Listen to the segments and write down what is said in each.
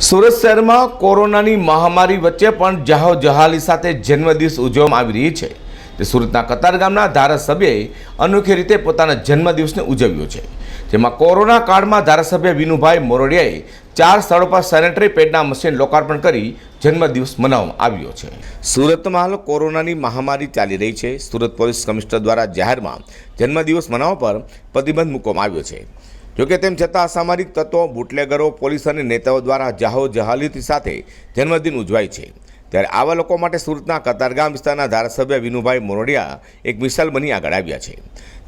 સુરત શહેરમાં કોરોનાની મહામારી વચ્ચે પણ જાહો જહાલી સાથે જન્મદિવસ ઉજવવામાં આવી રહી છે. તે સુરતના કતારગામના ધારાસભ્યએ અનોખી રીતે પોતાના જન્મદિવસને ઉજવ્યો છે. જેમાં કોરોના કાળમાં ધારાસભ્ય વિનુભાઈ મોરડિયાએ ચાર સ્થળો પર સેનેટરી પેડના મશીન લોકાર્પણ કરી જન્મદિવસ મનાવવામાં આવ્યો છે. સુરતમાં હાલ કોરોનાની મહામારી ચાલી રહી છે. સુરત પોલીસ કમિશનર દ્વારા જાહેરમાં જન્મદિવસ મનાવવા પર પ્રતિબંધ મૂકવામાં આવ્યો છે. જોકે તેમ છતાં અસામાજિક તત્વો, બુટલેગરો, પોલીસ અને નેતાઓ દ્વારા જાહો જહાલીતી સાથે જન્મદિન ઉજવાય છે. ત્યારે આવા લોકો માટે સુરતના કતારગામ વિસ્તારના ધારાસભ્ય વિનુભાઈ મોરડિયા એક મિસાલ બની આગળ આવ્યા છે.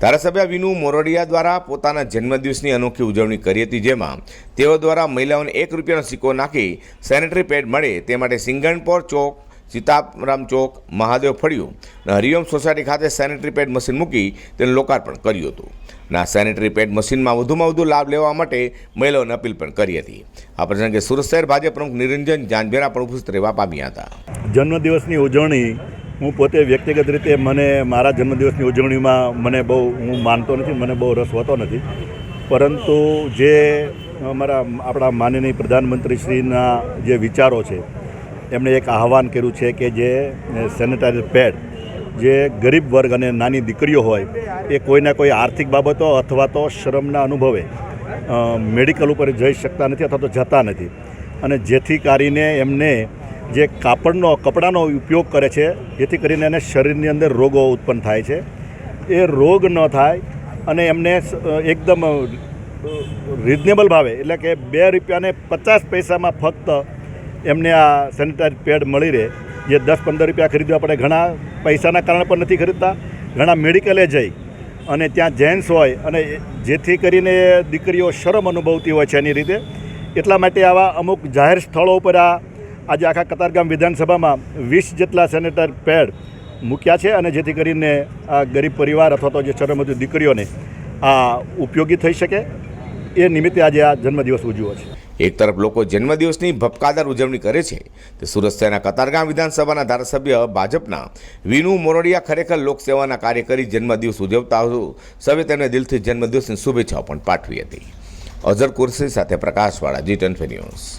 ધારાસભ્ય વિનુ મોરડિયા દ્વારા પોતાના જન્મદિવસની અનોખી ઉજવણી કરી હતી, જેમાં તેઓ દ્વારા મહિલાઓને એક રૂપિયાનો સિક્કો નાખી સેનેટરી પેડ મળે તે માટે સિંગણપોર ચોક સીતારામ ચોક મહાદેવ ફળિયું અને હરિઓમ સોસાયટી ખાતે સેનેટરી પેડ મશીન મૂકી તેનું લોકાર્પણ કર્યું હતું. ના સેનેટરી પેડ મશીનમાં વધુમાં વધુ લાભ લેવા માટે મહિલાઓને અપીલ પણ કરી હતી. આ પ્રસંગે સુરત શહેર ભાજપ પ્રમુખ નિરંજન જાનભેરા પણ ઉપસ્થિત રહેવા પામ્યા હતા. જન્મદિવસની ઉજવણી હું પોતે વ્યક્તિગત રીતે મને મારા જન્મદિવસની ઉજવણીમાં મને બહુ હું માનતો નથી, મને બહુ રસ હોતો નથી. પરંતુ જે અમારા આપણા માનનીય પ્રધાનમંત્રીશ્રીના જે વિચારો છે એમણે એક આહવાન કર્યું છે કે જે સેનેટાઈઝર પેડ જે ગરીબ વર્ગ અને નાની દીકરીઓ હોય, એ કોઈના કોઈ આર્થિક બાબતો અથવા તો શરમના અનુભવે મેડિકલ ઉપર જઈ શકતા નથી અથવા તો જતા નથી. અને જેથી કરીને એમને જે કાપડનો, કપડાનો ઉપયોગ કરે છે, જેથી કરીને એને શરીરની અંદર રોગો ઉત્પન્ન થાય છે. એ રોગ ન થાય અને એમને એકદમ રિઝનેબલ ભાવે. એટલે કે બે રૂપિયાને પચાસ પૈસામાં ફક્ત એમને આ સેનિટાઈઝ પેડ મળી રહે. જે દસ પંદર રૂપિયા ખરીદવા પડે ઘણા પૈસાના કારણે પણ નથી ખરીદતા. ઘણા મેડિકલે જઈ અને ત્યાં જેન્ટ્સ હોય અને જેથી કરીને દીકરીઓ શરમ અનુભવતી હોય છે એની રીતે. એટલા માટે આવા અમુક જાહેર સ્થળો ઉપર આ આજે આખા કતારગામ વિધાનસભામાં વીસ જેટલા સેનેટર પેડ મૂક્યા છે અને જેથી કરીને આ ગરીબ પરિવાર અથવા તો જે શરમતી દીકરીઓને આ ઉપયોગી થઈ શકે. એ નિમિત્તે આજે આ જન્મદિવસ ઉજવ્યો છે. એક તરફ લોકો જન્મદિવસની ભપકાદાર ઉજવણી કરે છે તે સુરત શહેરના કતારગામ વિધાનસભાના ધારાસભ્ય ભાજપના વિનુ મોરડિયા ખરેખર લોકસેવાના કાર્ય કરી જન્મદિવસ ઉજવતા સૌએ તેમને દિલથી જન્મદિવસની શુભેચ્છાઓ પણ પાઠવી હતી. અઝર કુરશી સાથે પ્રકાશવાળા જી ટેન ન્યૂઝ.